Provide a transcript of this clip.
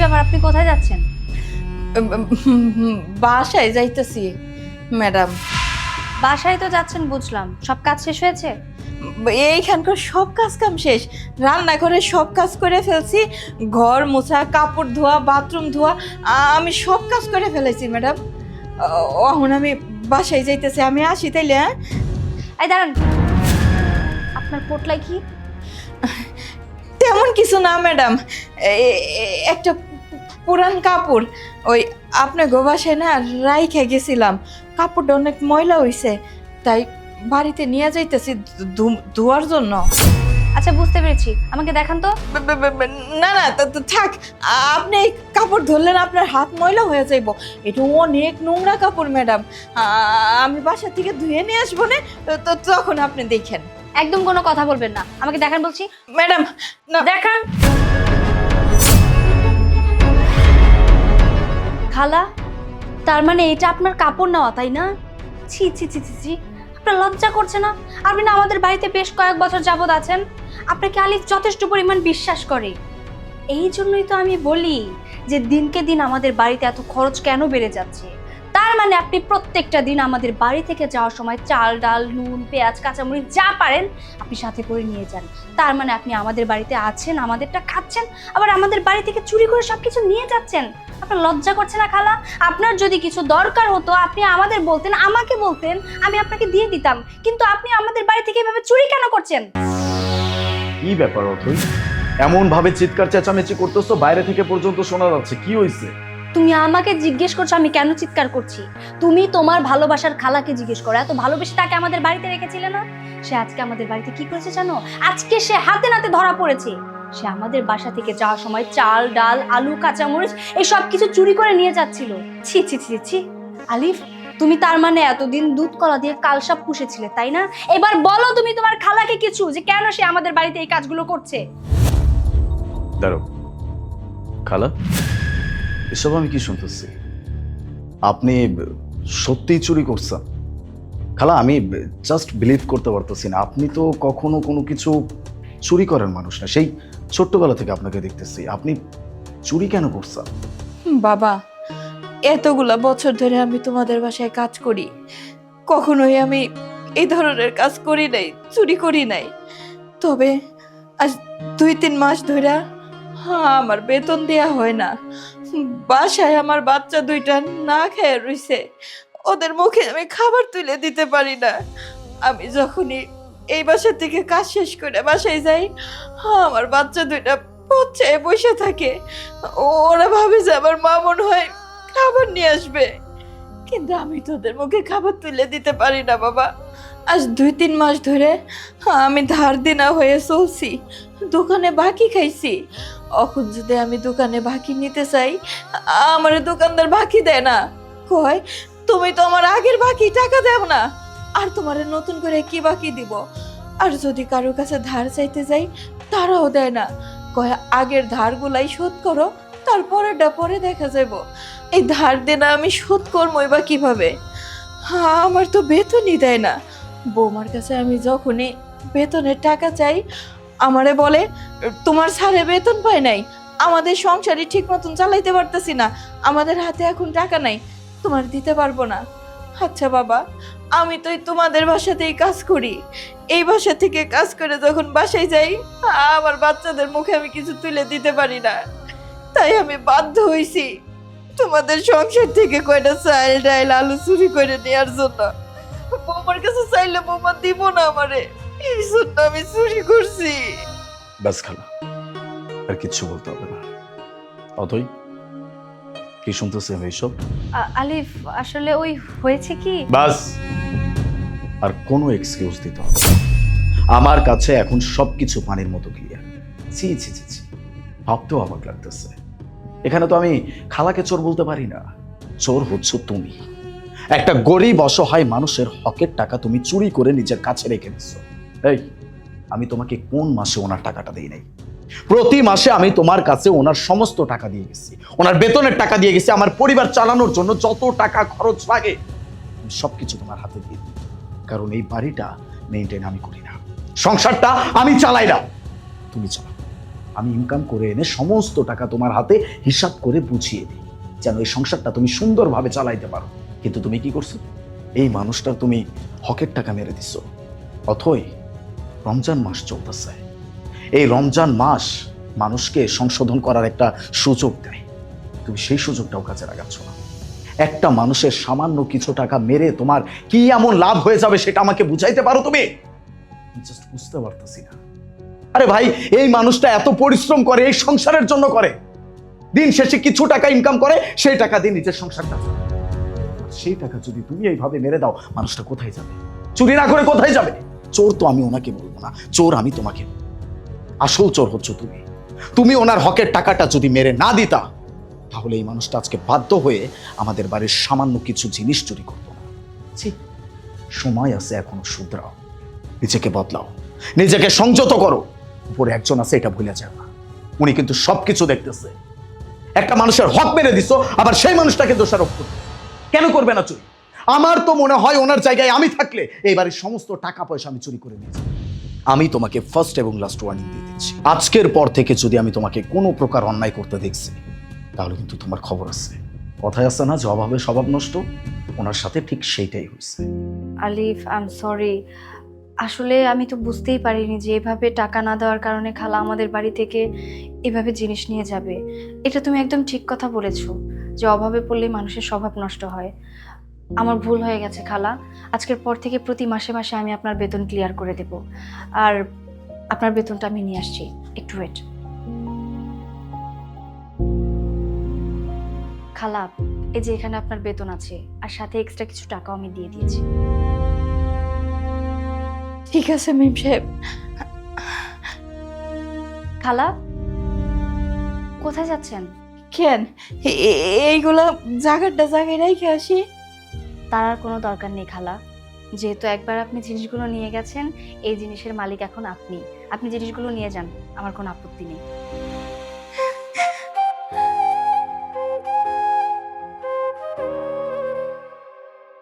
ব্যাপার আপনি কোথায় যাচ্ছেন? বাসায় যাইতেছি ম্যাডাম। বাসায় তো যাচ্ছেন বুঝলাম। সব কাজ শেষ হয়েছে? এইখানকার সব কাজ কাম শেষ। রান্না করে সব কাজ করে ফেলছি ঘর মোছা কাপড় ধোয়া বাথরুম ধোয়া আমি সব কাজ করে ফেলেছি ম্যাডাম। এখন আমি বাসায় যাইতেছি আমি আসি তাইলে হ্যাঁ? এই দাঁড়ান। আপনার পোটলাই কি? তেমন কিছু না ম্যাডাম। একটা পুরান কাপড়। ওই আপনার গোবাসায় না রাইখে গেছিলাম। কাপড়টা অনেক ময়লা হইছে তাই বাড়িতে নিয়ে যাইতেছি ধোয়ার জন্য। আচ্ছা বুঝতে পেরেছি। আমাকে দেখান তো। না না থাক। আপনি এই কাপড় ধরলেন আপনার হাত ময়লা হয়ে যাইব। এটা অনেক নোংরা কাপড় ম্যাডাম। আমি বাসা থেকে ধুয়ে নিয়ে আসব না তো তখন আপনি দেখেন। একদম কোনো কথা বলবেন না। আমাকে দেখান বলছি। ম্যাডাম না। দেখান। খালা তার মানে এটা আপনার কাপড় নেওয়া তাই না? ছি ছি ছি ছি ছি। আপনার লজ্জা করছে না? আপনি না আমাদের বাড়িতে বেশ কয়েক বছর যাবত আছেন। আপনাকে আলিফ যথেষ্ট পরিমাণ বিশ্বাস করে। এই জন্যই তো আমি বলি যে দিনকে দিন আমাদের বাড়িতে এত খরচ কেন বেড়ে যাচ্ছে? মানে আপনি প্রত্যেকটা দিন আমাদের বাড়ি থেকে যাওয়ার সময় চাল, ডাল, নুন, পেঁয়াজ, কাঁচামরিচ যা পারেন আপনি সাথে করে নিয়ে যান। তার মানে আপনি আমাদের বাড়িতে আছেন, আমাদেরটা খাচ্ছেন, আবার আমাদের বাড়ি থেকে চুরি করে সবকিছু নিয়ে যাচ্ছেন। আপনার লজ্জা করছে না খালা? আপনার যদি কিছু দরকার হতো, আপনি আমাদের বলতেন, আমাকে বলতেন, আমি আপনাকে দিয়ে দিতাম। কিন্তু আপনি আমাদের বাড়ি থেকে এভাবে চুরি কেন করছেন? কি ব্যাপার অথই এমন ভাবে চিৎকার চেঁচামেচি করতেছো, বাইরে থেকে পর্যন্ত শোনা যাচ্ছে। কি হয়েছে তুমি আমাকে জিজ্ঞেস করছ, আমি কেন চিৎকার করছি? তুমি তোমার ভালোবাসার খালাকে জিজ্ঞেস করো। এত ভালোবেসে তাকে আমাদের বাড়িতে রেখেছিলে না? সে আজকে আমাদের বাড়িতে কি করেছে জানো? আজকে সে হাতে নাতে ধরা পড়েছে। সে আমাদের বাসা থেকে যাওয়ার সময় চাল, ডাল, আলু, কাঁচামরিচ এই সব কিছু চুরি করে নিয়ে যাচ্ছিল। ছি ছি ছি ছি আলিফ, তুমি তার মানে এতদিন দুধ কলা দিয়ে কালসাপ পুষেছিলে, তাই না? এবার বলো তুমি তোমার খালাকে কিছু, যে কেন সে আমাদের বাড়িতে এই কাজগুলো করছে? দাঁড়ো খালা? এসব আমি কি শুনতেছি? আপনি সত্যিই চুরি করছেন। খালা, আমি জাস্ট বিলিভ করতে পারতেছি না। আপনি তো কখনো কোনো কিছু চুরি করেন মানুষ না। সেই ছোট্টবেলা থেকে আপনাকে দেখতেছি। আপনি চুরি কেন করছেন? বাবা, এতগুলা বছর ধরে আমি তোমাদের বাসায় কাজ করি। কখনোই আমি এই ধরনের কাজ করি নাই, চুরি করি নাই। তবে আজ দুই তিন মাস ধরে হ্যাঁ আমার বেতন দেয়া হয় না। বাসায় আমার বাচ্চা দুইটা না খেয়ে রইছে। ওদের মুখে আমি খাবার তুলে দিতে পারি না। আমি যখনই এই বাসার থেকে কাজ শেষ করে বাসায় যাই, আমার বাচ্চা দুইটা পচায় বসে থাকে। ওরা ভাবে যে আমার মা মনে হয় খাবার নিয়ে আসবে। কিন্তু আমি তোদের মুখে খাবার তুলে দিতে পারি না, বাবা। আজ দুই তিন মাস ধরে আমি ধার দিনা হয়ে চলছি, দোকানে বাকি খাইছি। এখন যদি আমি দোকানে বাকি নিতে চাই, আমার দোকানদার বাকি দেয় না। কয়, তুমি তো আমার আগের বাকি টাকা দেও না, আর তোমার নতুন করে কি বাকি দিব? আর যদি কারোর কাছে ধার চাইতে যাই, তারাও দেয় না। কয়, আগের ধারগুলাই শোধ করো তারপরেটা পরে দেখা যাব এই ধার দেনা আমি শোধ করবোই বা কীভাবে? হ্যাঁ আমার তো বেতনই দেয় না। বৌমার কাছে আমি যখনই বেতনের টাকা চাই, আমারে বলে, তোমার স্যারে বেতন পায় নাই, আমাদের সংসারই ঠিক মতন চালাইতে পারতেছি না, আমাদের হাতে এখন টাকা নাই, তোমার দিতে পারব না। আচ্ছা বাবা, আমি তো তোমাদের বাসাতেই কাজ করি। এই বাসা থেকে কাজ করে যখন বাসায় যাই আমার বাচ্চাদের মুখে আমি কিছু তুলে দিতে পারি না। তাই আমি বাধ্য হইছি। তোমাদের সংসার থেকে কয়টা চাল ডাইল আলু চুরি করে নেওয়ার জন্য? বৌমার কাছে চাইলে বৌমা দিব না আমারে। এই জন্য আমি চুরি করছি। ব্যাস খালা আর কিচ্ছু বলতে হবে না। অথই কি শুনতেছি আমি এইসব? আলিফ আসলে ওই হয়েছে কি? বাস আর কোনো এক্সকিউজ দিতে হবে আমার কাছে এখন সবকিছু পানির মতো ক্লিয়ার ছি ছি ছি ছি। ভাবতেও অবাক লাগতেছে। এখানে তো আমি খালাকে চোর বলতে পারি না। চোর হচ্ছ তুমি। একটা গরিব অসহায় মানুষের হকের টাকা তুমি চুরি করে নিজের কাছে রেখে দিচ্ছ এই, আমি তোমাকে কোন মাসে ওনার টাকাটা দিই নাই? প্রতি মাসে আমি তোমার কাছে ওনার সমস্ত টাকা দিয়ে গেছি। ওনার বেতনের টাকা দিয়ে গেছি, আমার পরিবার চালানোর জন্য যত টাকা খরচ লাগে, আমি সবকিছু তোমার হাতে দিয়ে দিই। কারণ এই বাড়িটা মেনটেন আমি করি না। সংসারটা আমি চালাই না। তুমি চালাও। আমি ইনকাম করে এনে সমস্ত টাকা তোমার হাতে হিসাব করে বুঝিয়ে দিই। যেন এই সংসারটা তুমি সুন্দরভাবে চালাইতে পারো। কিন্তু তুমি কি করছ? এই মানুষটার তুমি হকের টাকা মেরে দিছ। অথই রমজান মাস চলতেছে। এই রমজান মাস মানুষকে সংশোধন করার একটা সুযোগ দেয়। তুমি সেই সুযোগটাও কাজে লাগাচ্ছ না। একটা মানুষের সামান্য কিছু টাকা মেরে তোমার কি এমন লাভ হয়ে যাবে সেটা আমাকে বুঝাইতে পারো তুমি? জাস্ট বুঝতে পারতেছি না। আরে ভাই, এই মানুষটা এত পরিশ্রম করে, এই সংসারের জন্য করে। দিন শেষে কিছু টাকা ইনকাম করে, সেই টাকা দিয়ে নিজের সংসারটা সেই টাকা যদি তুমি এইভাবে মেরে দাও, মানুষটা কোথায় যাবে? চুরি না করে কোথায় যাবে? চোর তো আমি ওনাকে বলব না, চোর আমি তোমাকে। আসল চোর হচ্ছে তুমি। তুমি ওনার হকের টাকাটা যদি মেরে না দিতা, তাহলে এই মানুষটা আজকে বাধ্য হয়ে আমাদের বাড়ির সামান্য কিছু জিনিস চুরি করতো না। সময় আছে এখনও, শুধরাও। নিজেকে বদলাও। নিজেকে সংযত করো। উপরে একজন আছে, এটা ভুলে না উনি কিন্তু সবকিছু দেখতেছে। একটা মানুষের হক মেরে দিছো, আবার সেই মানুষটাকে দোষারোপ করবে কেন করবে না চুরি? আমার তো মনে হয় ওনার জায়গায় আমি থাকলে এই সমস্ত টাকা পয়সা আমি চুরি করে নিয়েছি। আমি তোমাকে ফার্স্ট এবং লাস্ট ওয়ার্নিং দিয়ে দিচ্ছি। আজকের পর থেকে যদি আমি তোমাকে কোনো প্রকার অন্যায় করতে দেখছি, তাহলে কিন্তু তোমার খবর আছে। কথায় আছে না যে অভাবে স্বভাব নষ্ট। ওনার সাথে ঠিক সেইটাই হয়েছে। আলিফ আই এম সরি আসলে আমি তো বুঝতেই পারিনি যে এভাবে টাকা না দেওয়ার কারণে খালা আমাদের বাড়ি থেকে এভাবে জিনিস নিয়ে যাবে। এটা তুমি একদম ঠিক কথা বলেছ যে অভাবে পড়লে মানুষের স্বভাব নষ্ট হয়। আমার ভুল হয়ে গেছে খালা। আজকের পর থেকে প্রতি মাসে মাসে আমি আপনার বেতন ক্লিয়ার করে দেব। আর আপনার বেতনটা আমি নিয়ে আসছি। একটু ওয়েট খালা, এই যে এখানে আপনার বেতন আছে, আর সাথে এক্সট্রা কিছু টাকাও আমি দিয়ে দিয়েছি। ঠিক আছে মিম সাহেব। খালা কোথায় যাচ্ছেন? কেন? এইগুলা জায়গাটা জায়গায় রেখে আসি। তার আর কোনো দরকার নেই খালা। যেহেতু একবার আপনি জিনিসগুলো নিয়ে গেছেন এই জিনিসের মালিক এখন আপনি। আপনি জিনিসগুলো নিয়ে যান আমার কোনো আপত্তি নেই।